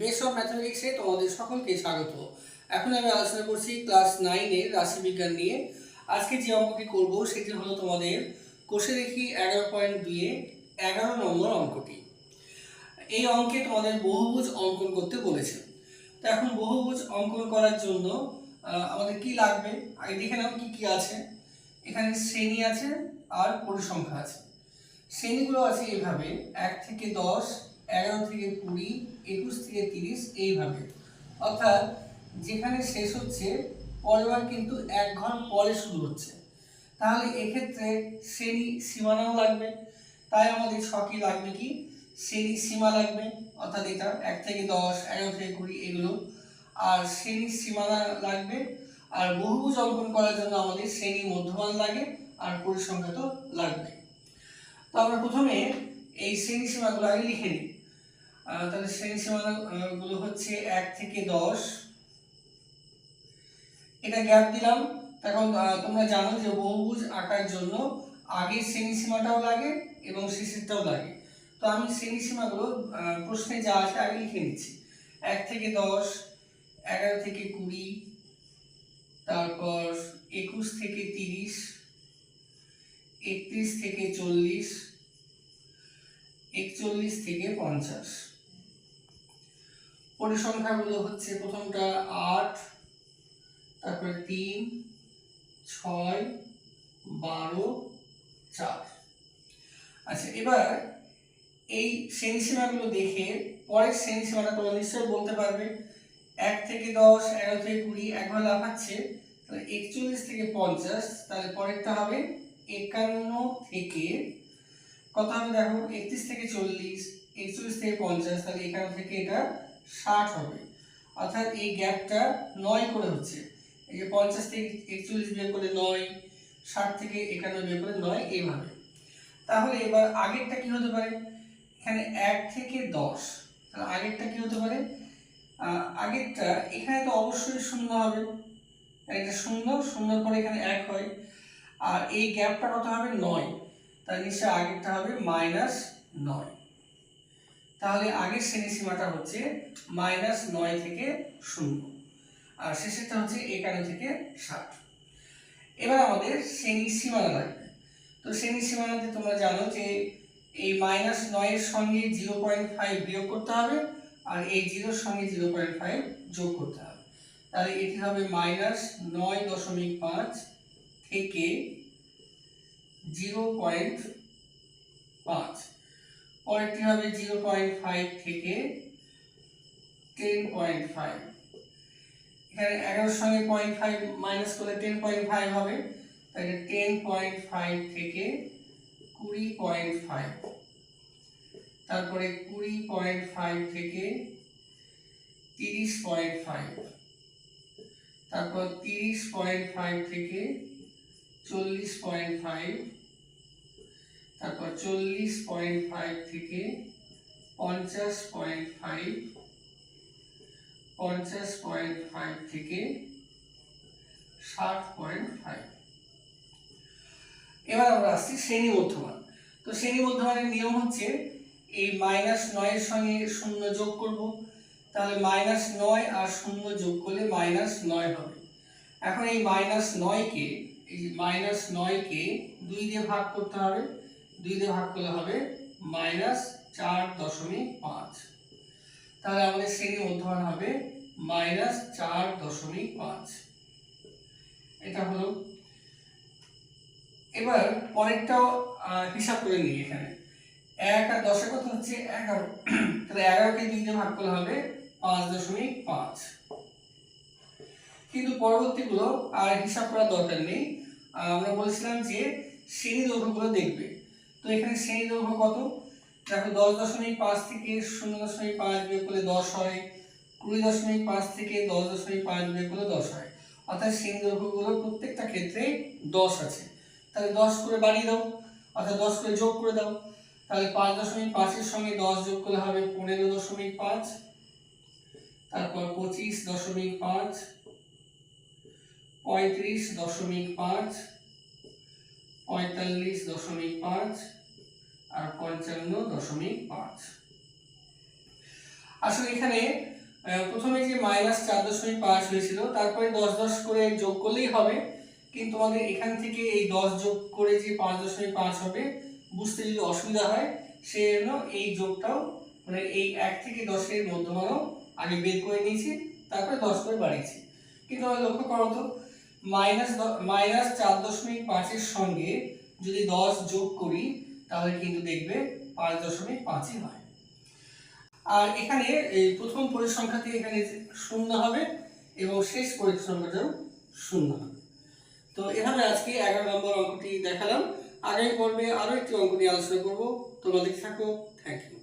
Base of ম্যাথমেটিক্সে তোমাদের সকলকে স্বাগত। এখন আমি আলোচনা করছি ক্লাস নাইনের রাশিবিজ্ঞান নিয়ে। আজকে যে অঙ্কটি করব, সেটি হলো তোমাদের কোষে দেখি এগারো পয়েন্ট দুইয়ে এগারো নম্বর অঙ্কটি। এই অঙ্কে তোমাদের বহুভুজ অঙ্কন করতে বলেছে। তো এখন বহুভুজ অঙ্কন করার জন্য আমাদের কি লাগবে? আগে দেখে নাও কি কি আছে। এখানে শ্রেণি আছে আর পরিসংখ্যা আছে। শ্রেণীগুলো আছে এভাবে, এক থেকে দশ এগারো থেকে কুড়ি, একুশ থেকে তিরিশ, এইভাবে। অর্থাৎ যেখানে শেষ হচ্ছে, পরেরবার কিন্তু এক ঘর পরে শুরু হচ্ছে। তাহলে এক্ষেত্রে শ্রেণি সীমানাও লাগবে। তাই আমাদের ছকি লাগবে কি? শ্রেণি সীমা লাগবে, অর্থাৎ এটা এক থেকে দশ, এগারো থেকে কুড়ি, এগুলো। আর শ্রেণি সীমানা লাগবে, আর বহুভুজ অঙ্কন করার জন্য আমাদের শ্রেণি মধ্যমান লাগে, আর পরিসংখ্যা তো লাগবে। তো আমরা প্রথমে এই শ্রেণি সীমাগুলো আগে লিখে নিই। তাহলে শ্রেণি সীমা আহ, গুলো হচ্ছে এক থেকে দশ। এটা গ্যাপ দিলাম। এখন তোমরা জানো যে বহুভুজ আঁকার জন্য আগে শ্রেণি সীমাটাও লাগে এবং শেষেরটাও লাগে। তো আমি শ্রেণি সীমাগুলো প্রশ্নে যা আছে আগে লিখে নিচ্ছি। এক থেকে দশ এগারো থেকে কুড়ি তারপর একুশ থেকে তিরিশ একত্রিশ থেকে চল্লিশ একচল্লিশ থেকে পঞ্চাশ। পরিসংখ্যাগুলো হচ্ছে প্রথমটা আট, তারপরে তিন, ছয়, বারো, চার। আচ্ছা এবার এই শ্রেণীসীমাগুলো দেখে পরের শ্রেণীসীমাটা তোমরা নিশ্চয়ই বলতে পারবে। এক থেকে দশ, এগারো থেকে কুড়ি, একবার লাফাচ্ছে, তাহলে একচল্লিশ থেকে পঞ্চাশ, তাহলে পরেরটা হবে একান্ন থেকে কত হবে দেখো? একত্রিশ থেকে চল্লিশ, একচল্লিশ থেকে পঞ্চাশ, তাহলে একান্ন থেকে এটা ষাট হবে। অর্থাৎ এই গ্যাপটা নয় করে হচ্ছে। এই যে পঞ্চাশ থেকে একচল্লিশ বিয়োগ করে নয়, ষাট থেকে একান্ন বিয়োগ করে নয়, এইভাবে। তাহলে এবার আগেরটা কি হতে পারে? এখানে এক থেকে দশ। তাহলে আগেরটা কি হতে পারে? আগেরটা, এখানে তো অবশ্যই শূন্য হবে। এটা শূন্য, শূন্যর পরে এখানে এক হয়। আর এই গ্যাপটা কত হবে? নয়। তার নিশ্চয় আগেরটা হবে মাইনাস নয়। তাহলে আগের শ্রেণি সীমাটা হচ্ছে মাইনাস নয় থেকে শূন্য। আর শেষেরটা হচ্ছে একান্ন থেকে ষাট। এবার আমাদের শ্রেণি সীমানা লাগবে তো শ্রেণি সীমানাতে তোমরা জানো যে এই মাইনাস নয়ের সঙ্গে জিরো পয়েন্ট ফাইভ বিয়োগ করতে হবে আর এই জিরোর সঙ্গে জিরো পয়েন্ট ফাইভ যোগ করতে হবে। তাহলে এটি হবে মাইনাস নয় দশমিক পাঁচ থেকে জিরো পয়েন্ট পাঁচ। পরেরটি হবে জিরো পয়েন্ট ফাইভ থেকে টেন পয়েন্ট ফাইভ এখানে এগারোর সঙ্গে পয়েন্ট ফাইভ মাইনাস করলে টেন পয়েন্ট ফাইভ হবে, তাহলে টেন পয়েন্ট ফাইভ থেকে কুড়ি পয়েন্ট ফাইভ তারপরে কুড়ি পয়েন্ট ফাইভ থেকে তিরিশ পয়েন্ট ফাইভ তারপর তিরিশ পয়েন্ট ফাইভ থেকে চল্লিশ পয়েন্ট ফাইভ তারপর চল্লিশ পয়েন্ট ফাইভ থেকে পঞ্চাশ পয়েন্ট ফাইভ পঞ্চাশ পয়েন্ট ফাইভ থেকে ষাট পয়েন্ট ফাইভ এবার আমরা আসছি শ্রেণি মধ্যমান। তো শ্রেণি মধ্যমানের নিয়ম হচ্ছে এই মাইনাস নয়ের সঙ্গে শূন্য যোগ করব। তাহলে মাইনাস নয় আর শূন্য যোগ করলে মাইনাস নয় হবে। এখন এই মাইনাস নয়কে, এই মাইনাস নয়কে দুই দিয়ে ভাগ করতে হবে। দুই দিয়ে ভাগ করলে হবে মাইনাস চার দশমিক পাঁচ। তাহলে আমাদের শ্রেণি মধ্যমান হবে মাইনাস চার দশমিক পাঁচ। এটা হলো। এবার পরেরটাও হিসাব করে নিই এখানে। এক আর দশের কথা হচ্ছে এগারো। তাহলে এগারোকে দুই দিয়ে ভাগ করলে হবে পাঁচ দশমিক পাঁচ। কিন্তু পরবর্তীগুলো আর হিসাব করার দরকার নেই। আমরা বলেছিলাম যে শ্রেণি দৈর্ঘ্যগুলো দেখবে। তো এখানে শ্রেণি দৈর্ঘ্য কত? দেখো দশ দশমিক পাঁচ থেকে শূন্য দশমিক পাঁচ বিয়োগ করলে দশ হয়। কুড়ি দশমিক পাঁচ থেকে দশ দশমিক পাঁচ বিয়োগ করলে দশ হয়। অর্থাৎ শ্রেণি দৈর্ঘ্যগুলো প্রত্যেকটা ক্ষেত্রে দশ আছে। তাহলে দশ করে বাড়িয়ে দাও। অর্থাৎ দশ করে যোগ করে দাও। তাহলে পাঁচ দশমিক পাঁচের সঙ্গে দশ যোগ করলে হবে পনেরো দশমিক পাঁচ। তারপর পঁচিশ দশমিক পাঁচ। পঁয়ত্রিশ দশমিক পাঁচ। পঁয়তাল্লিশ দশমিক পাঁচ। আর পঞ্চান্ন দশমিক পাঁচ। আসলে এখানে প্রথমে যে মাইনাস চার দশমিক পাঁচ হয়েছিল, তারপরে দশ দশ করে যোগ করলেই হবে। কিন্তু তোমাদের এখান থেকে এই দশ যোগ করে যে পাঁচ দশমিক পাঁচ হবে, বুঝতে যদি অসুবিধা হয়, সেই জন্য এই যোগটাও মানে এই এক থেকে দশের মধ্যমানও আগে বের করে নিয়েছি, তারপরে দশ করে বাড়িয়েছি। কিন্তু আমরা লক্ষ্য করো তো মাইনাস মাইনাস চার দশমিক পাঁচের সঙ্গে যদি দশ যোগ করি তাহলে কিন্তু দেখবে পাঁচ দশমিক পাঁচই হয়। আর এখানে এই প্রথম পরিসংখ্যা থেকে এখানে শূন্য হবে এবং শেষ পরিসংখ্যাটাও শূন্য হবে। তো এভাবে আজকে এগারো নম্বর অঙ্কটি দেখালাম। আগামী পর্বে আরও একটি অঙ্ক নিয়ে আলোচনা করব। তোমাদের থাকো। Thank you